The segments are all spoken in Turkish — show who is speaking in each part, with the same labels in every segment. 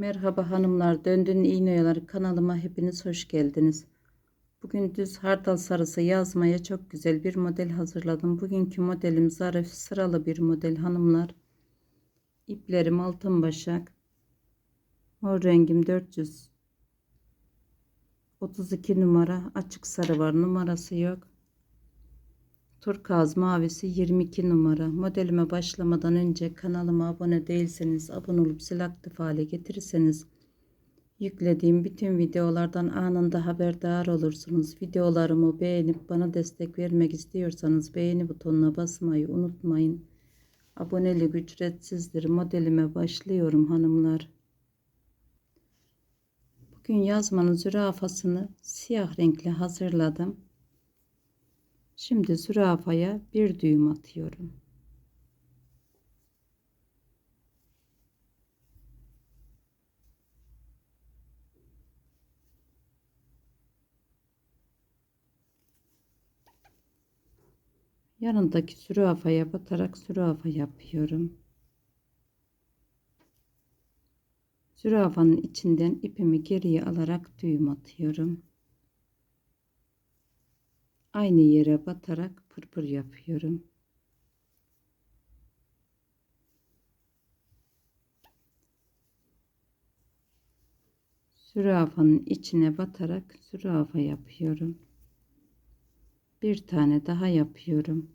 Speaker 1: Merhaba hanımlar, Döndün İğne Oyaları kanalıma hepiniz hoş geldiniz. Bugün düz hardal sarısı yazmaya çok güzel bir model hazırladım. Bugünkü modelim zarif sıralı bir model hanımlar. İplerim altın başak. Mor rengim 400. 32 numara açık sarı var numarası yok. Turkuaz mavisi 22 numara. Modelime başlamadan önce kanalıma abone değilseniz abone olup zil aktif hale getirirseniz yüklediğim bütün videolardan anında haberdar olursunuz. Videolarımı beğenip bana destek vermek istiyorsanız beğeni butonuna basmayı unutmayın. Abonelik ücretsizdir. Modelime başlıyorum hanımlar. Bugün yazmanın zürafasını siyah renkli hazırladım. Şimdi zürafaya bir düğüm atıyorum. Yanındaki zürafaya batarak zürafa yapıyorum. Zürafanın içinden ipimi geriye alarak düğüm atıyorum. Aynı yere batarak pırpır yapıyorum. Zürafanın içine batarak zürafa yapıyorum. Bir tane daha yapıyorum.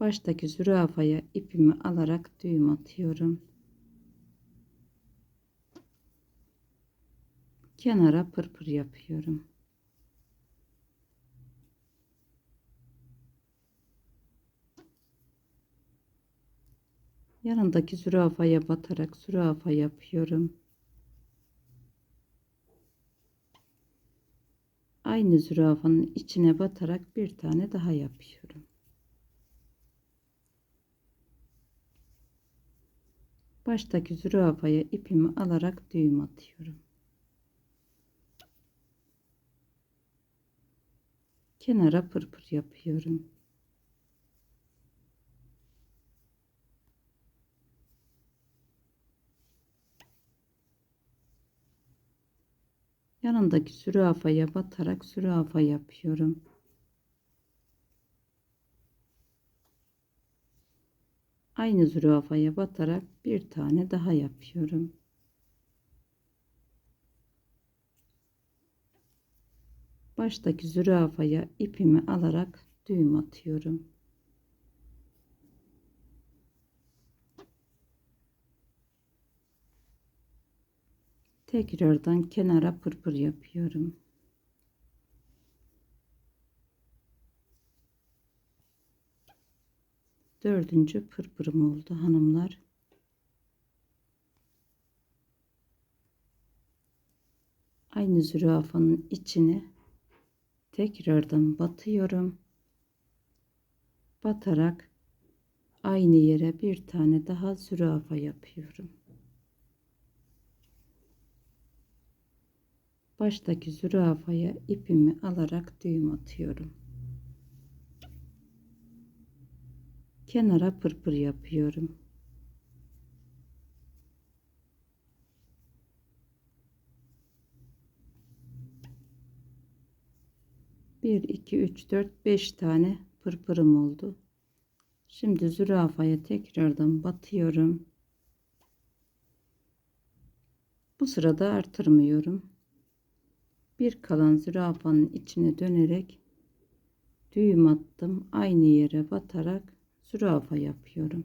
Speaker 1: Baştaki zürafaya ipimi alarak düğüm atıyorum. Kenara pırpır yapıyorum. Yanındaki zürafaya batarak zürafa yapıyorum. Aynı zürafanın içine batarak bir tane daha yapıyorum. Baştaki zürafaya ipimi alarak düğüm atıyorum. Kenara pırpır yapıyorum. Yanındaki zürafaya batarak zürafa yapıyorum. Aynı zürafaya batarak bir tane daha yapıyorum. Baştaki zürafaya ipimi alarak düğüm atıyorum. Tekrardan kenara pırpır yapıyorum. Dördüncü pırpırım oldu hanımlar. Aynı zürafanın içine tekrardan batıyorum. Batarak aynı yere bir tane daha zürafa yapıyorum. Baştaki zürafaya ipimi alarak düğüm atıyorum. Kenara pırpır yapıyorum. 1 2 3 4 5 tane pırpırım oldu. Şimdi zürafaya tekrardan batıyorum. Bu sırada artırmıyorum. Bir kalan zürafanın içine dönerek düğüm attım. Aynı yere batarak zürafa yapıyorum.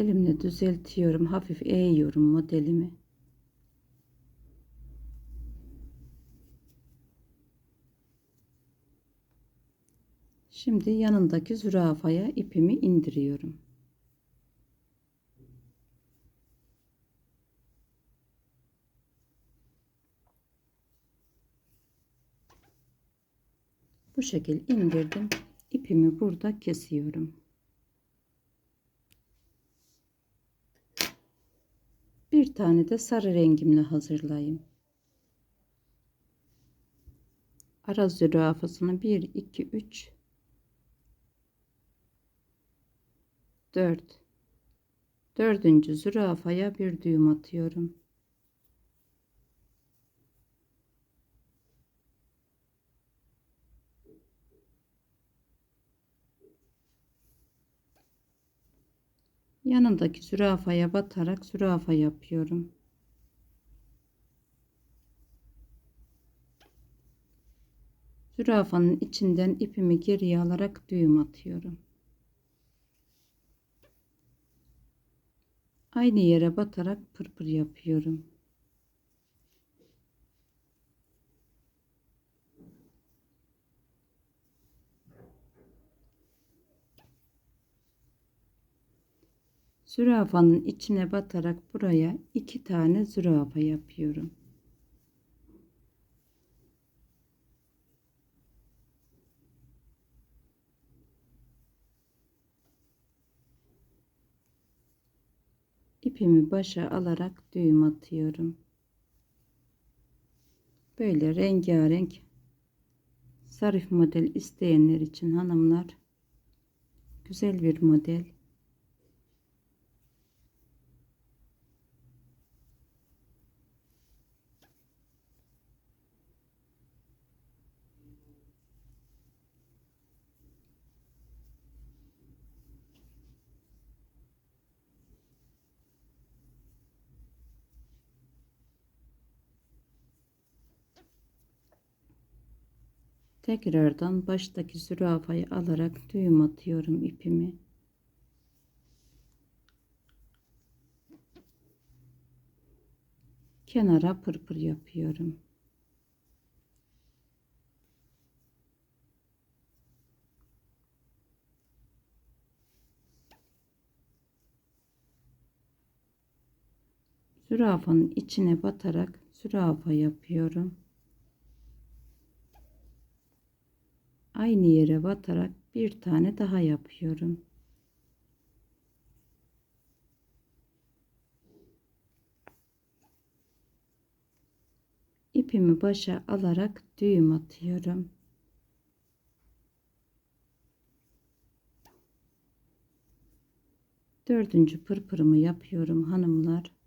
Speaker 1: Elimle düzeltiyorum. Hafif eğiyorum modelimi. Şimdi yanındaki zürafaya ipimi indiriyorum. Bu şekil indirdim. İpimi burada kesiyorum. Bir tane de sarı rengimle hazırlayayım. Ara zürafasını 1 2 3 4 Dördüncü zürafaya bir düğüm atıyorum. Yanındaki zürafaya batarak zürafa yapıyorum. Zürafanın içinden ipimi geriye alarak düğüm atıyorum. Aynı yere batarak pırpır yapıyorum. Zürafanın içine batarak buraya iki tane zürafa yapıyorum. ipimi başa alarak düğüm atıyorum. Böyle rengarenk sarif model isteyenler için hanımlar güzel bir model. Tekrardan baştaki zürafayı alarak düğüm atıyorum ipimi. Kenara pırpır yapıyorum. Zürafanın içine batarak zürafa yapıyorum. Aynı yere batarak bir tane daha yapıyorum. ipimi başa alarak düğüm atıyorum. Dördüncü pırpırımı yapıyorum hanımlar.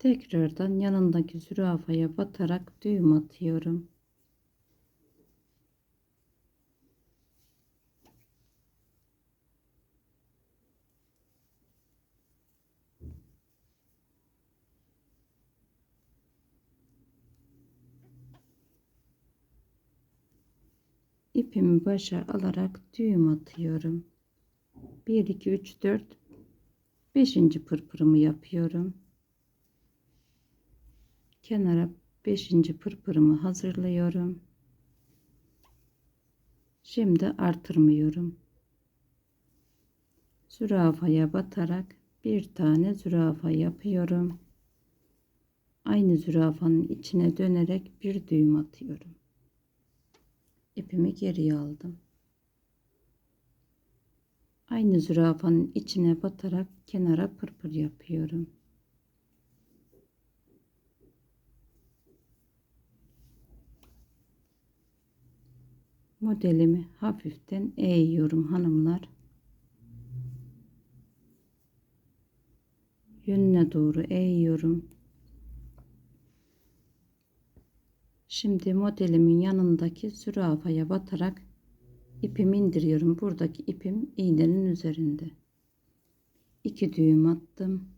Speaker 1: Tekrardan yanındaki zürafaya batarak düğüm atıyorum. ipimi başa alarak düğüm atıyorum. 1 2 3 4 5. pırpırımı yapıyorum kenara 5. pırpırımı hazırlıyorum. Şimdi artırmıyorum. Zürafaya batarak bir tane zürafa yapıyorum. Aynı zürafanın içine dönerek bir düğüm atıyorum. İpimi geriye aldım. Aynı zürafanın içine batarak kenara pırpır yapıyorum. Modelimi hafiften eğiyorum hanımlar. Yönüne doğru eğiyorum. Şimdi modelimin yanındaki zürafaya batarak ipimi indiriyorum. Buradaki ipim iğnenin üzerinde. İki düğüm attım.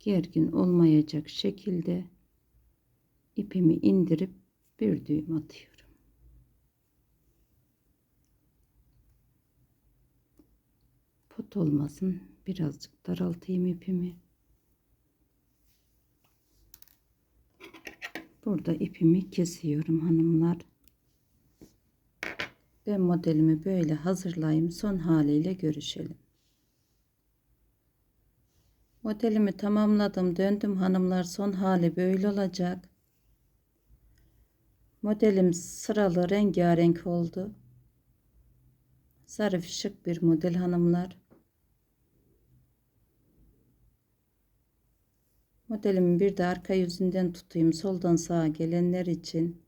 Speaker 1: Gergin olmayacak şekilde ipimi indirip bir düğüm atıyorum. Pot olmasın. Birazcık daraltayım ipimi. Burada ipimi kesiyorum hanımlar. Ben modelimi böyle hazırlayayım. Son haliyle görüşelim. Modelimi tamamladım. Döndüm hanımlar. Son hali böyle olacak. Modelim sıralı rengarenk oldu. Zarif şık bir model hanımlar. Modelimi bir de arka yüzünden tutayım. Soldan sağa gelenler için.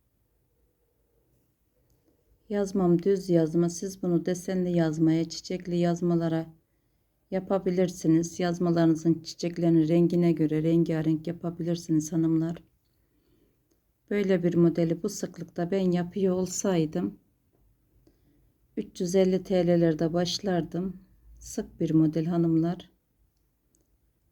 Speaker 1: Yazmam düz yazma. Siz bunu desenli yazmaya, çiçekli yazmalara yapabilirsiniz. Yazmalarınızın çiçeklerinin rengine göre rengarenk yapabilirsiniz hanımlar. Böyle bir modeli bu sıklıkta ben yapıyor olsaydım 350 TL'lerde başlardım. Sık bir model hanımlar.